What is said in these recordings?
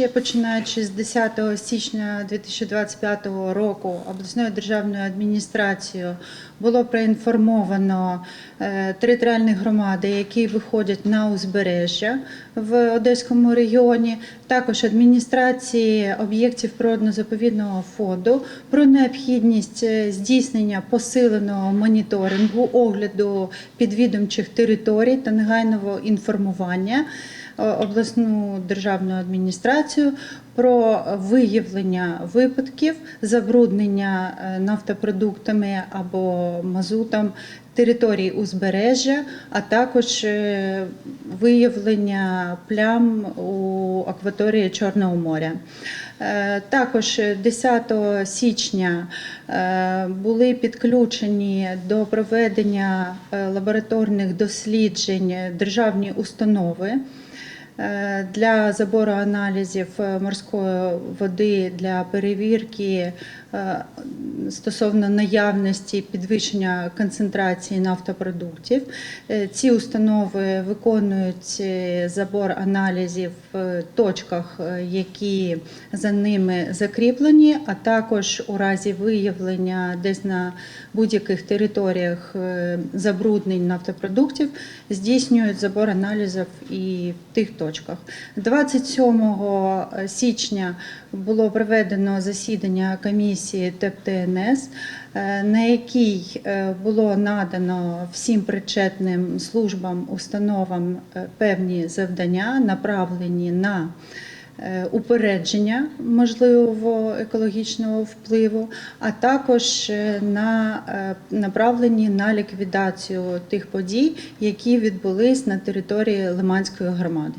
ще починаючи з 10 січня 2025 року обласною державною адміністрацією було проінформовано е, територіальні громади, які виходять на узбережжя в Одеському регіоні, також адміністрації об'єктів природно-заповідного фонду про необхідність е, здійснення посиленого моніторингу огляду підвідомчих територій та негайного інформування обласну державну адміністрацію про виявлення випадків забруднення е, нафтопродуктами або мазутом територій узбережжя, а також е, виявлення плям у акваторії Чорного моря. Е, Також 10 січня е, були підключені до проведення е, лабораторних досліджень державні установи е, для забору аналізів е, морської води для перевірки е, стосовно наявності підвищення концентрації нафтопродуктів. Е, Ці установи виконують е, забор аналізів в точках, е, які за ними закріплені, а також у разі виявлення десь на будь-яких територіях е, забруднень нафтопродуктів здійснюють забор аналізів і в тих точках. 27 січня було проведено засідання комісії ТЕП-ТНС, е, на якій е, було надано всім причетним службам, установам е, певні завдання, направлені на е, упередження можливого екологічного впливу, а також е, на е, направлені на ліквідацію тих подій, які відбулись на території Лиманської громади.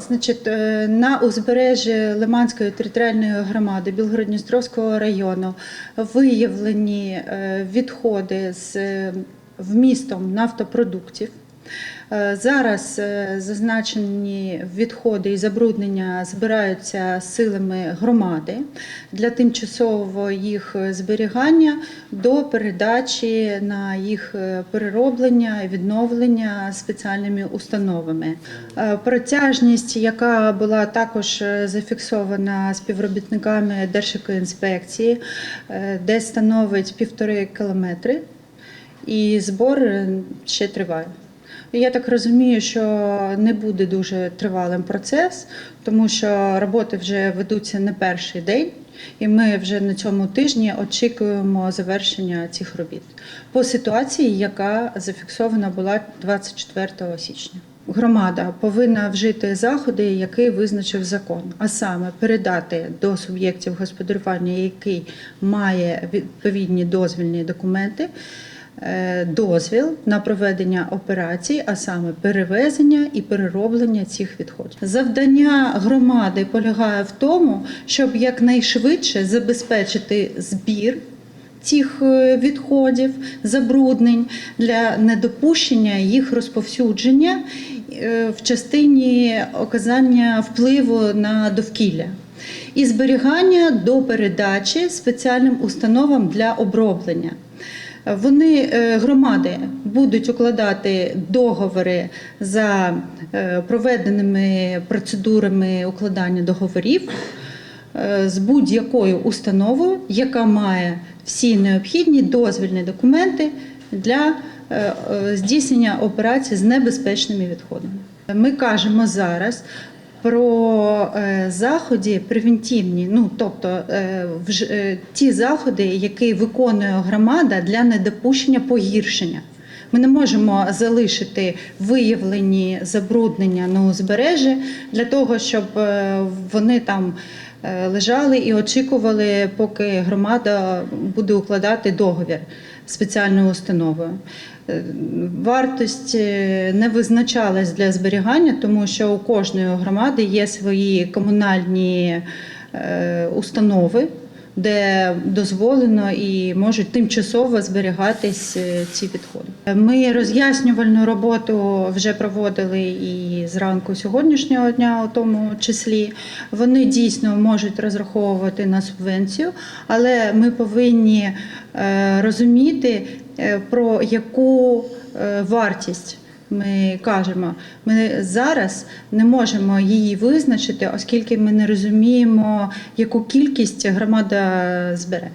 Значить, е, на узбережжі Лиманської територіальної громади Білгородністровського району виявлені е, відходи з е, вмістом нафтопродуктів. Е, Зараз е, зазначені відходи і забруднення збираються силами громади для тимчасового їх зберігання до передачі на їх е, перероблення і відновлення спеціальними установами. Протяжність, яка була також зафіксована співробітниками Держекоінспекції, е, десь становить півтори кілометри, і збор ще триває. Я так розумію, що не буде дуже тривалим процес, тому що роботи вже ведуться не перший день, і ми вже на цьому тижні очікуємо завершення цих робіт по ситуації, яка зафіксована була 24 січня. Громада повинна вжити заходи, які визначив закон, а саме передати до суб'єктів господарювання, який має відповідні дозвільні документи, дозвіл на проведення операцій, а саме перевезення і перероблення цих відходів. Завдання громади полягає в тому, щоб якнайшвидше забезпечити збір. Цих е, відходів, забруднень для недопущення їх розповсюдження е, в частині оказання впливу на довкілля і зберігання до передачі спеціальним установам для оброблення. Вони е, громади будуть укладати договори за е, проведеними процедурами укладання договорів е, з будь-якою установою, яка має всі необхідні дозвільні документи для здійснення операцій з небезпечними відходами. Ми кажемо зараз про е, заходи превентивні, ну тобто е, е, ті заходи, які виконує громада для недопущення погіршення. Ми не можемо залишити виявлені забруднення на узбережжі для того, щоб вони там лежали і очікували, поки громада буде укладати договір спеціальною установою. Е, Вартість не визначалась для зберігання, тому що у кожної громади є свої комунальні е, установи, де дозволено і можуть тимчасово зберігатись е, ці відходи. Ми роз'яснювальну роботу вже проводили і зранку сьогоднішнього дня, у тому числі. Вони дійсно можуть розраховувати на субвенцію, але ми повинні розуміти, про яку е, вартість ми кажемо, ми зараз не можемо її визначити, оскільки ми не розуміємо, яку кількість громада збере.